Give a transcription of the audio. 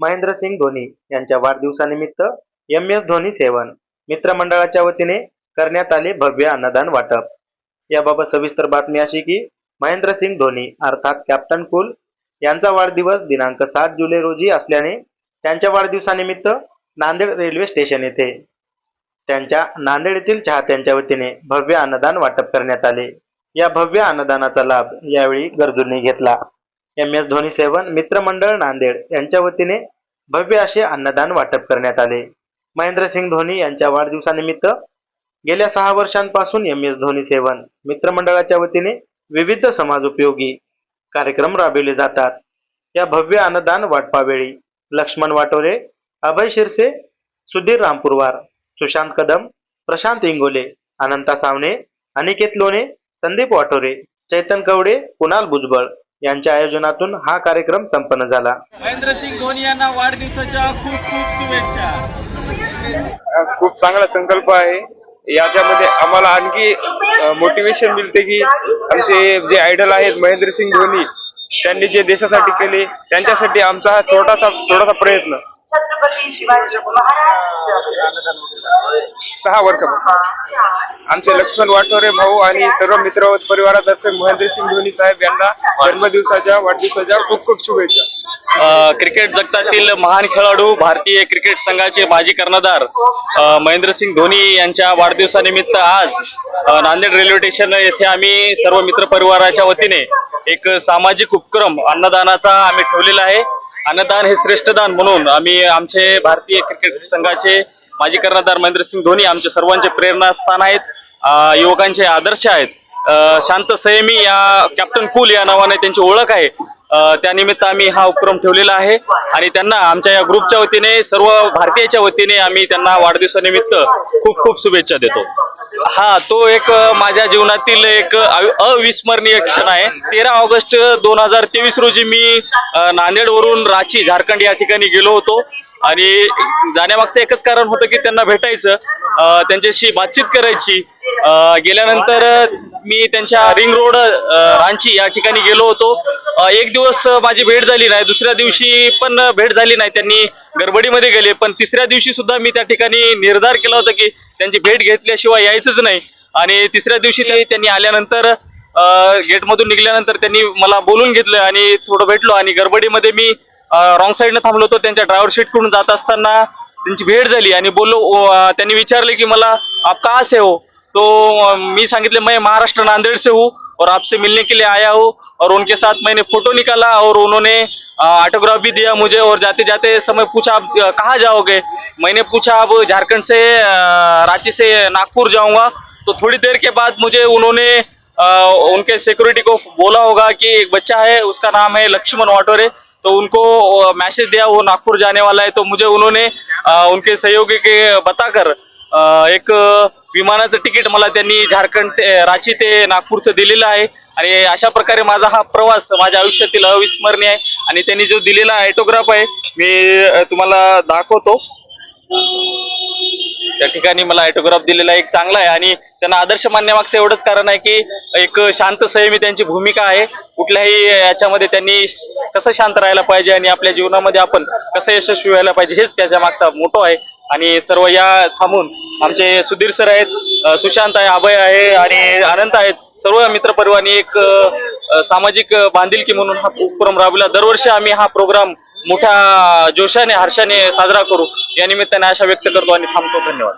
महेंद्रसिंग धोनी यांच्या वाढदिवसानिमित्त M S Dhoni seven मित्रमंडळाच्या वतीने करण्यात आले भव्य अन्नदान वाटप. याबाबत सविस्तर बातमी अशी की महेंद्रसिंग धोनी अर्थात कॅप्टन कुल यांचा वाढदिवस दिनांक सात जुलै रोजी असल्याने त्यांच्या वाढदिवसानिमित्त नांदेड रेल्वे स्टेशन येथे त्यांच्या नांदेड येथील चाहत्यांच्या वतीने भव्य अन्नदान वाटप करण्यात आले. या भव्य अन्नदानाचा लाभ यावेळी गरजूंनी घेतला. एम एस धोनी सेवन मित्रमंडळ नांदेड यांच्या वतीने भव्य असे अन्नदान वाटप करण्यात आले. महेंद्रसिंग धोनी यांच्या वाढदिवसानिमित्त गेल्या सहा वर्षांपासून एम एस धोनी सेवन मित्रमंडळाच्या वतीने विविध समाजोपयोगी कार्यक्रम राबविले जातात. या भव्य अन्नदान वाटपावेळी लक्ष्मण वाटोरे अभय शिरसे सुधीर रामपुरवार सुशांत कदम प्रशांत इंगोले अनंता सावने अनिकेत लोणे संदीप वाटोरे चैतन कवडे कुणाल भुजबळ यांच्या आयोजनातून हा कार्यक्रम संपन्न झाला. महेंद्रसिंग धोनी यांना वाढदिवसाच्या खूप खूप शुभेच्छा. खूप चांगला संकल्प आहे. याच्यामध्ये आम्हाला आणखी मोटिवेशन मिळते की आमचे जे आयडल आहेत महेंद्रसिंग धोनी त्यांनी जे देशासाठी केले त्यांच्यासाठी आमचा हा छोटासा छोटासा प्रयत्न. छत्रपती शिवाजी महाराज. सहा वर्षापासून आमचे लक्ष्मण वाटोरे भाऊ आणि सर्व मित्र परिवारातर्फे महेंद्रसिंग धोनी साहेब यांना जन्मदिवसाच्या वाढदिवसाच्या खूप खूप शुभेच्छा. अ, क्रिकेट जगतातील महान खेळाडू भारतीय क्रिकेट संघाचे माजी कर्णधार अ, महेंद्रसिंग धोनी यांच्या वाढदिवसानिमित्त आज अ, नांदेड रेल्वे स्टेशन येथे आम्ही सर्व मित्र परिवाराच्या वतीने एक सामाजिक उपक्रम अन्नदानाचा आम्ही ठेवलेला आहे. अन्नदान हे श्रेष्ठ दान म्हणून आम्ही आमचे भारतीय क्रिकेट संघाचे माजी कर्णधार महेंद्रसिंग धोनी आमचे सर्वांचे प्रेरणास्थान आहेत युवकांचे आदर्श आहेत. शांत संयमी या कॅप्टन कुल या नावाने त्यांची ओळख आहे. त्यानिमित्त आम्ही हा उपक्रम ठेवलेला आहे आणि त्यांना आमच्या या ग्रुपच्या वतीने सर्व भारतीयाच्या वतीने आम्ही त्यांना वाढदिवसानिमित्त खूप खूप शुभेच्छा देतो. हा तो एक माझ्या जीवनातील एक अविस्मरणीय क्षण आहे. तेरा ऑगस्ट दोन हजार तेवीस रोजी मी नांदेड नांदेडवरून रांची झारखंड या ठिकाणी गेलो होतो. आणि जाण्यामागचं एकच कारण होतं की त्यांना भेटायचं. त्यांच्याशी बातचीत करायची. गेल्यानंतर मी त्यांच्या रिंग रोड रांची या ठिकाणी गेलो होतो. एक दिवस माझी भेट झाली नाही. दुसऱ्या दिवशी पण भेट झाली नाही. त्यांनी गडबडीमध्ये गेले. पण तिसऱ्या दिवशी सुद्धा मी त्या ठिकाणी निर्धार केला होता की त्यांची भेट घेतल्याशिवाय यायचंच नाही. आणि तिसऱ्या दिवशी त्यांनी आल्यानंतर गेटमधून निघाल्यानंतर त्यांनी मला बोलून घेतलं आणि थोडं भेटलो. आणि गडबडीमध्ये मी रॉंग साईडनं थांबलो होतो. त्यांच्या ड्रायव्हर शीटकडून जात असताना त्यांची भेट झाली. आणि बोललो त्यांनी विचारले की मला आप का से हो? तो मी सांगितले, मैं महाराष्ट्र नांदेड़ से हूँ और आपसे मिलने के लिए आया हूँ और उनके साथ मैंने फ़ोटो निकाला और उन्होंने ऑटोग्राफ भी दिया मुझे और जाते जाते समय पूछा, आप कहाँ जाओगे? मैंने पूछा अब झारखंड से रांची से नागपुर जाऊँगा। तो थोड़ी देर के बाद मुझे उन्होंने उनके सिक्योरिटी को बोला होगा कि एक बच्चा है, उसका नाम है लक्ष्मण वाटोरे। तो उनको मैसेज दिया, वो नागपुर जाने वाला है। तो मुझे उन्होंने उनके सहयोगी के, बताकर एक विमानाचं तिकीट मला त्यांनी झारखंड ते रांची ते नागपूरचं दिलेलं आहे. आणि अशा प्रकारे माझा हा प्रवास माझ्या आयुष्यातील अविस्मरणीय आहे. आणि त्यांनी जो दिलेला ऑटोग्राफ आहे मी तुम्हाला दाखवतो. त्या ठिकाणी मला ऑटोग्राफ दिलेला एक चांगला आहे आणि त्यांना आदर्श मानण्यामागचं एवढंच कारण आहे की एक शांत संयमी त्यांची भूमिका आहे. कुठल्याही याच्यामध्ये त्यांनी कसं शांत राहायला पाहिजे आणि आपल्या जीवनामध्ये आपण कसं यशस्वी व्हायला पाहिजे हेच त्याच्या मागचा मोठो आहे. आणि सर्व या थांबून आमचे सुधीर सर आहेत सुशांत आहे अभय आहे आणि अनंत आहेत. सर्व मित्रपरिवारांनी एक सामाजिक बांधिलकी म्हणून हा उपक्रम राबविला. दरवर्षी आम्ही हा प्रोग्राम मोठ्या जोशाने हर्षाने साजरा करू. या निमित्ताने आशा व्यक्त करतो आणि थांबतो. धन्यवाद.